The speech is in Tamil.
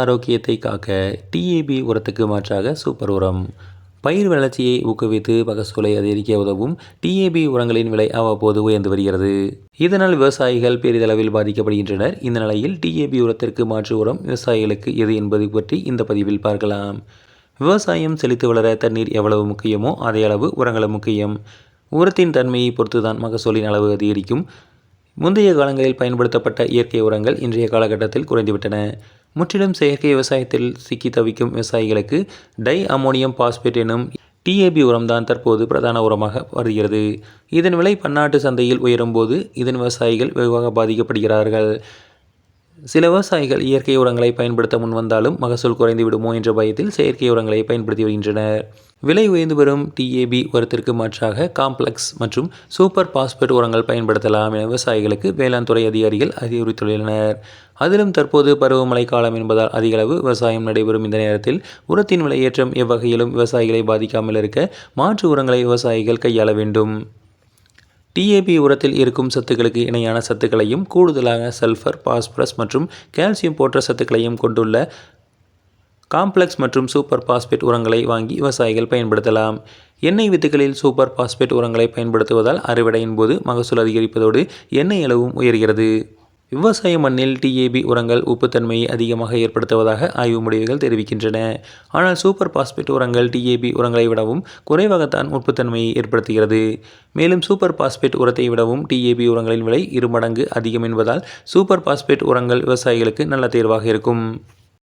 ஆரோக்கியத்தை காக்க டிஏபி உரத்துக்கு மாற்றாக சூப்பர் உரம். பயிர் வளர்ச்சியை ஊக்குவித்து மகசூலை அதிகரிக்க உதவும் டிஏபி உரங்களின் விலை அவ்வப்போது உயர்ந்து வருகிறது. இதனால் விவசாயிகள் பெரிதளவில் பாதிக்கப்படுகின்றனர். இந்த நிலையில் டிஏபி உரத்திற்கு மாற்று உரம் விவசாயிகளுக்கு எது என்பது பற்றி இந்த பதிவில் பார்க்கலாம். விவசாயம் செழித்து வளர தண்ணீர் எவ்வளவு முக்கியமோ அதே அளவு உரங்களும் முக்கியம். உரத்தின் தன்மையை பொறுத்துதான் மகசூலின் அளவு அதிகரிக்கும். முந்தைய காலங்களில் பயன்படுத்தப்பட்ட இயற்கை உரங்கள் இன்றைய காலகட்டத்தில் குறைந்துவிட்டன. முற்றிலும் செயற்கை விவசாயத்தில் சிக்கி தவிக்கும் விவசாயிகளுக்கு டை அமோனியம் பாஸ்பேட் எனும் டிஏபி உரம்தான் தற்போது பிரதான உரமாக வருகிறது. இதன் விலை பன்னாட்டு சந்தையில் உயரும்போது இதன் விவசாயிகள் வெகுவாக பாதிக்கப்படுகிறார்கள். சில விவசாயிகள் இயற்கை உரங்களை பயன்படுத்த முன்வந்தாலும் மகசூல் குறைந்து விடுமோ என்ற பயத்தில் செயற்கை உரங்களை பயன்படுத்தி வருகின்றனர். விலை உயர்ந்து வரும் டிஏபி உரத்திற்கு மாற்றாக காம்ப்ளெக்ஸ் மற்றும் சூப்பர் பாஸ்பேட் உரங்கள் பயன்படுத்தலாம் என விவசாயிகளுக்கு வேளாண் துறை அதிகாரிகள் அறிவுறுத்தியுள்ளனர். அதிலும் தற்போது பருவமழை காலம் என்பதால் அதிகளவு விவசாயம் நடைபெறும் இந்த நேரத்தில் உரத்தின் விலையேற்றம் எவ்வகையிலும் விவசாயிகளை பாதிக்காமல் இருக்க மாற்று உரங்களை விவசாயிகள் கையாள வேண்டும். டிஏபி உரத்தில் இருக்கும் சத்துக்களுக்கு இணையான சத்துக்களையும் கூடுதலாக சல்ஃபர் பாஸ்பரஸ் மற்றும் கால்சியம் போன்ற சத்துக்களையும் கொண்டுள்ள காம்ப்ளெக்ஸ் மற்றும் சூப்பர் பாஸ்பேட் உரங்களை வாங்கி விவசாயிகள் பயன்படுத்தலாம். எண்ணெய் வித்துகளில் சூப்பர் பாஸ்பேட் உரங்களை பயன்படுத்துவதால் அறுவடையின் போது மகசூல் அதிகரிப்பதோடு எண்ணெய் அளவும் உயர்கிறது. விவசாய மண்ணில் டிஏபி உரங்கள் உப்புத்தன்மையை அதிகமாக ஏற்படுத்துவதாக ஆய்வு முடிவுகள் தெரிவிக்கின்றன. ஆனால் சூப்பர் பாஸ்பேட் உரங்கள் டிஏபி உரங்களை விடவும் குறைவாகத்தான் உப்புத்தன்மையை ஏற்படுத்துகிறது. மேலும் சூப்பர் பாஸ்பேட் உரத்தை விடவும் டிஏபி உரங்களின் விலை இரு மடங்கு அதிகம் என்பதால் சூப்பர் பாஸ்பேட் உரங்கள் விவசாயிகளுக்கு நல்ல தேர்வாக இருக்கும்.